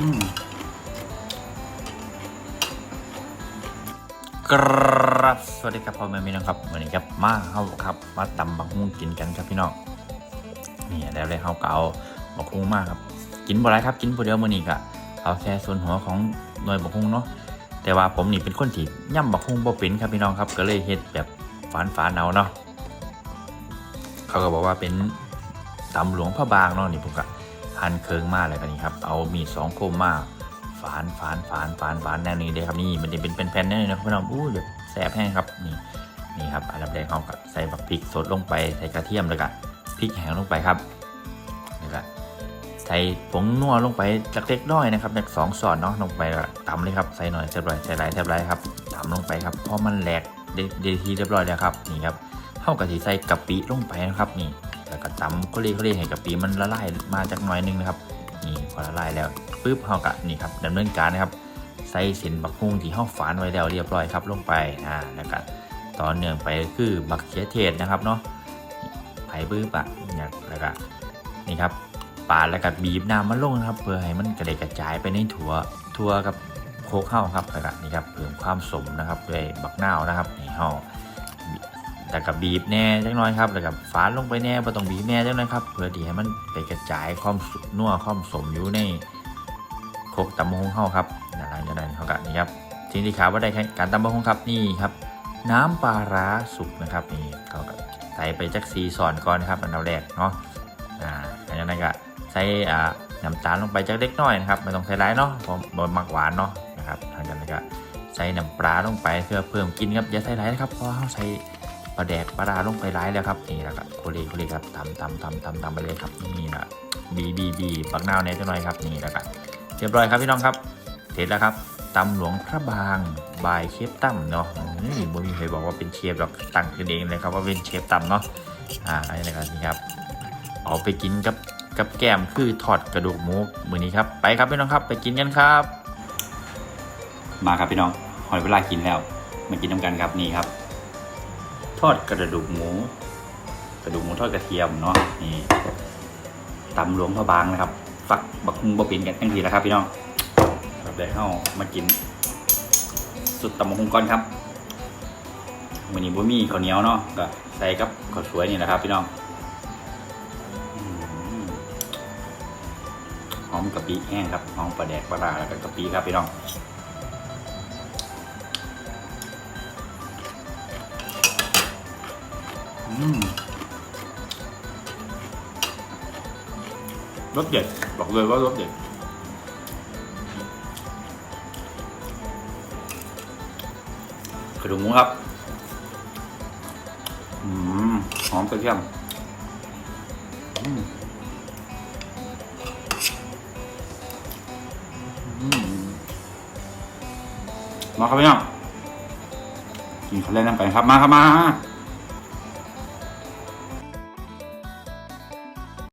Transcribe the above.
มกรับสวัสดีครับพ่อแม่พี่น้องครับวันนี้ครับมาเข้าครับมาตำบักฮุ้งกินกันครับพี่น้องนี่แล้วเลยเขาก็เอาบักฮุ้งมากครับ กินบ่ไรครับกินผู้เดียวมื้อนี้ก็เอาแค่ส่วนหัวของหน่วยบักฮุ้งเนาะแต่ว่าผมนี่เป็นคนที่ย่ำบักฮุ้งบ่เป็นครับพี่น้องครับ ก็เลยเฮ็ดแบบฝานฝานเอาเนาะเขาก็บอกว่าเป็นตำหลวงพระบางเนาะนี่ผมก็ หั่นเคิงมากเลยกันนี่ครับ เอามีดสองคมมาฝานฝานฝานฝานฝานแนวนี้เลยครับนี่มันจะเป็นแผ่นๆแน่เลยนะครับพี่น้องอู้แบบแซ่บแห้งครับนี่นี่ครับอันดับแรกเขาก็ใส่บักพริกสดลงไปใส่กระเทียมแล้วก็พริกแห้งลงไปครับแล้วก็ใส่ผงนัวลงไปจากเล็กน้อยนะครับจากสองส่วนเนาะลงไปตำเลยครับใส่หน่อยเรียบร้อยใส่หลายเรียบร้อยครับตำลงไปครับเพราะมันแหลกไดทีเรียบร้อยแล้วครับนี่ครับเข้ากะทิใส่กะปิลงไปนะครับนี่ แล้วก็ตำก็เรียกเขาเรียกให้กะปิมันละลายมาจากหน่อยนึงนะครับนี่พอละลายแล้วปุ๊บเข้ากะนี่ครับดำเนินการนะครับใส่เส้นบักฮุ่งที่เข้าฝานไว้แล้วเรียบร้อยครับลงไปอ่าแล้วก็ต่อเนื่องไปคือบักเขือเทศนะครับเนาะไผ่ปื้บอะเนี่ยแล้วก็นี่ครับปาดแล้วก็บีบน้ำมันลงนะครับ เพื่อให้มันกระเดกกระจายไปในถั่วถั่วกับโคกเข้าครับแล้วก็นี่ครับเพิ่มความสมนะครับด้วยบักนาวนะครับนี่เฮา แล้วก็บีบแน่จังน้อยครับแล้วก็ฝานลงไปแน่บ่ต้องบีบแน่จังน้อยครับเพื่อที่ให้มันไปกระจายความนัวความสมอยู่ในโคกตำมะฮงเข้าครับหลังจากนั้นเขาก็นี่ครับทีนี้ขาว่าได้การตำมะฮงครับนี่ครับ น้ำปลาร้าสุกนะครับนี่เขาก็ใส่ไปจักซีสอนก่อนนะครับอันดับแรกเนาะอ่าหลังจากนั้นก็ใส่อ่าน้ำตาลลงไปจักเล็กน้อยนะครับไม่ต้องใส่ร้ายเนาะเพราะบนมักหวานเนาะนะครับหลังจากนั้นก็ใส่น้ำปลาลงไปเพื่อเพิ่มกลินครับอย่าใส่ร้ายนะครับเพราะเขาใส่ ปลาแดกปลาร้าลงไปร้ายแล้วครับนี่แล้วก็โคเลโคเลครับตำตำตำตำตำไปเลยครับนี่นะบีบีบีบักนาวเนี่ยจะหน่อยครับนี่แล้วก็เรียบร้อยครับพี่น้องครับเสร็จแล้วครับตำหลวงพระบางบายเชฟตั้มเนาะนี่บ่มีใครบอกว่าเป็นเชฟหรอกตั้งขึ้นเองเลยครับว่าเป็นเชฟตั้มเนาะอ่าอะไรนะครับนี่ครับเอาไปกินกับกับแก้มคือทอดกระดูกหมูมือนี้ครับไปครับพี่น้องครับไปกินกันครับ มาครับพี่น้องหอยเวลากินแล้วมากินน้ำกันครับนี่ครับ ทอดกระดูกหมู กระดูกหมูทอดกระเทียมเนาะนี่ตำหลวงพระบางนะครับ ฝักบักฮุงบะปินกันทั้งทีแล้วครับพี่น้องครับได้เข้ามากิน สุดตำบักฮุงก่อนครับวันนี้บ่มีข้าวเหนียวเนาะก็ใส่กับข้าวสวยนี่แหละครับ พี่น้องหอมกะปิแห้งครับหอมปลาแดกปลาร้าแล้วก็กะปิครับพี่น้อง รสเด็ด บอกเลยว่ารสเด็ด กระดูกหมูครับ อืม หอมกระเทียมอืมอืมมาครับพี่น้องกินข้าวเล่นน้ำไปครับ มาครับมา